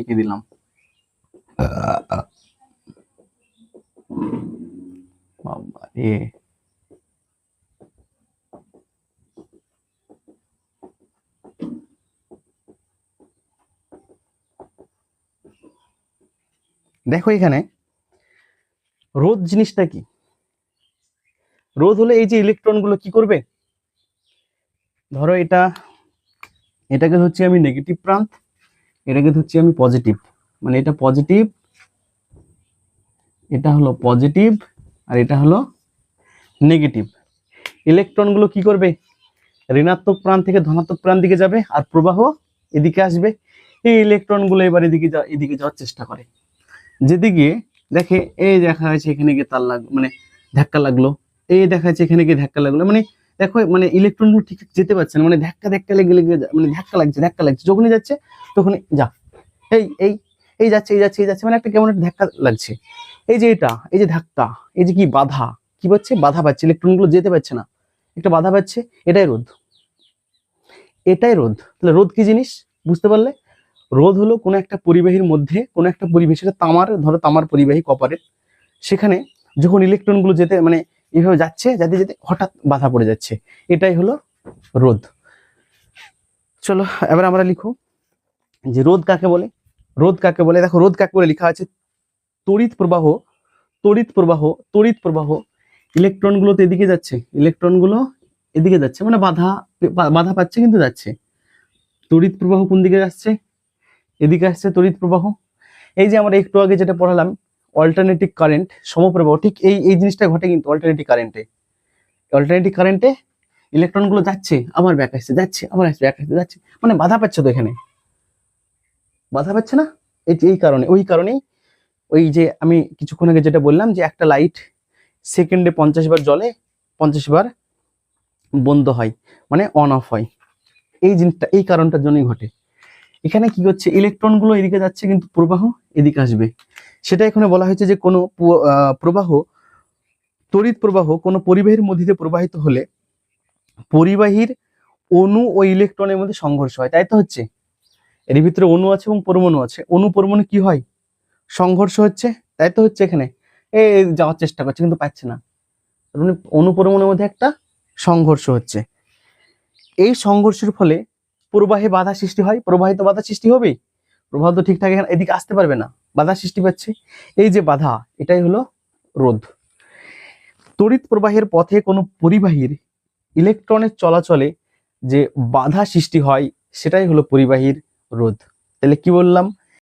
এঁকে দিলাম। বাবা রে দেখো এখানে রোদ জিনিসটা কি? রোদ হলে এই যে ইলেকট্রনগুলো কি করবে? ধরো এটা এটাকে হচ্ছে আমি নেগেটিভ প্রান্ত এটাকে ধরছি আমি পজিটিভ মানে এটা পজিটিভ এটা হলো পজিটিভ আর এটা হলো নেগেটিভ ইলেকট্রনগুলো কি করবে? ঋণাত্মক প্রাণ থেকে ধনাত্মক প্রাণ দিকে যাবে আর প্রবাহ এদিকে আসবে। এই ইলেকট্রনগুলো এবার এদিকে এদিকে যাওয়ার চেষ্টা করে। যেদিকে দেখে এই দেখা যাচ্ছে এখানে গিয়ে তার লাগ মানে ধাক্কা লাগল। এই দেখা যাচ্ছে এখানে গিয়ে ধাক্কা লাগল। মানে দেখো মানে ইলেকট্রনগুলো ঠিক যেতে পারছে না মানে ধাক্কা ধাক্কা লেগে লেগে মানে ধাক্কা লাগছে ধাক্কা লাগছে। যখনই যাচ্ছে, তখনই যা। এই এই এই যাচ্ছে এই যাচ্ছে এই যাচ্ছে মানে একটা কেমন একটা ধাক্কা লাগছে। এই যে এটা, এই যে ধাক্কা, এই যে কি বাধা, কি পাচ্ছে? বাধা পাচ্ছে ইলেকট্রনগুলো যেতে পারছে না। একটা বাধা পাচ্ছে, এটাই রোধ। এটাই রোধ। তাহলে রোধ কি জিনিস? বুঝতে পারলে? রোধ হলো কোনো একটা পরিবাহীর মধ্যে, কোনো একটা পরিবেশ, সেটা তামার, ধরো তামার পরিবাহী কপারের। সেখানে যখন ইলেকট্রনগুলো যেতে মানে এইভাবে যাচ্ছে, যাতে যেতে হঠাৎ বাধা পড়ে যাচ্ছে। এটাই হলো রোদ চলো, এবার আমরা লিখো যে রোদ কাকে বলে? রোদ কাকে বলে? দেখো রোদ কাকে বলে? লেখা আছে তড়িৎ প্রবাহ তড়িৎ প্রবাহ তড়িৎ প্রবাহ। ইলেকট্রনগুলো তো এদিকে যাচ্ছে। ইলেকট্রনগুলো এদিকে যাচ্ছে মানে বাধা বাধা পাচ্ছে কিন্তু যাচ্ছে। তড়িৎ প্রবাহ কোন দিকে যাচ্ছে এদিকে আসছে তড়িৎ প্রবাহ। এই যে আমরা একটু আগে যেটা পড়ালাম অল্টারনেটিভ কারেন্ট সমপ্রবাহ, ঠিক এই এই জিনিসটা ঘটে কিন্তু অল্টারনেটিভ কারেন্টে অল্টারনেটিভ কারেন্টে ইলেকট্রনগুলো যাচ্ছে, আবার ব্যাক আসছে, যাচ্ছে, আবার আসছে ব্যাক আসছে, যাচ্ছে। মানে বাধা পাচ্ছে তো এখানে। বাধা পাচ্ছে না? এই এই কারণে, ওই কারণেই ওই যে আমি কিছুক্ষণ আগে যেটা বললাম যে একটা লাইট সেকেন্ডে পঞ্চাশ বার জ্বলে, পঞ্চাশ বার বন্ধ হয় মানে অন অফ হয়। এই জিনিসটা, এই কারণটার জন্যই ঘটে। এখানে কি হচ্ছে? ইলেকট্রনগুলো এদিকে যাচ্ছে কিন্তু প্রবাহ এদিকে আসবে। সেটা এখানে বলা হয়েছে যে কোনো প্রবাহ, তড়িৎ প্রবাহ কোনো পরিবাহীর মধ্যে দিয়ে প্রবাহিত হলে পরিবাহীর অণু ও ইলেকট্রনের মধ্যে সংঘর্ষ হয়। তাই তো হচ্ছে? এর ভিতরে অণু আছে এবং পরমাণু আছে। অণু পরমাণু কি হয়? সংঘর্ষ হচ্ছে। তাই তো হচ্ছে এখানে। এই যাওয়ার চেষ্টা করছে কিন্তু পাচ্ছে না। মানে পরমাণুর মধ্যে একটা সংঘর্ষ হচ্ছে। এই সংঘর্ষের ফলে প্রবাহে বাধা সৃষ্টি হয়। প্রবাহিত বাধা সৃষ্টি হবেই। প্রবাহ তো ঠিকঠাক এখানে এদিকে আসতে পারবে না, বাধা সৃষ্টি পাচ্ছে। এই যে বাধা, এটাই হলো রোধ। তড়িৎ প্রবাহের পথে কোনো পরিবাহীর ইলেকট্রনের চলাচলে যে বাধা সৃষ্টি হয়, সেটাই হলো পরিবাহীর রোধ। তাহলে কি বললাম?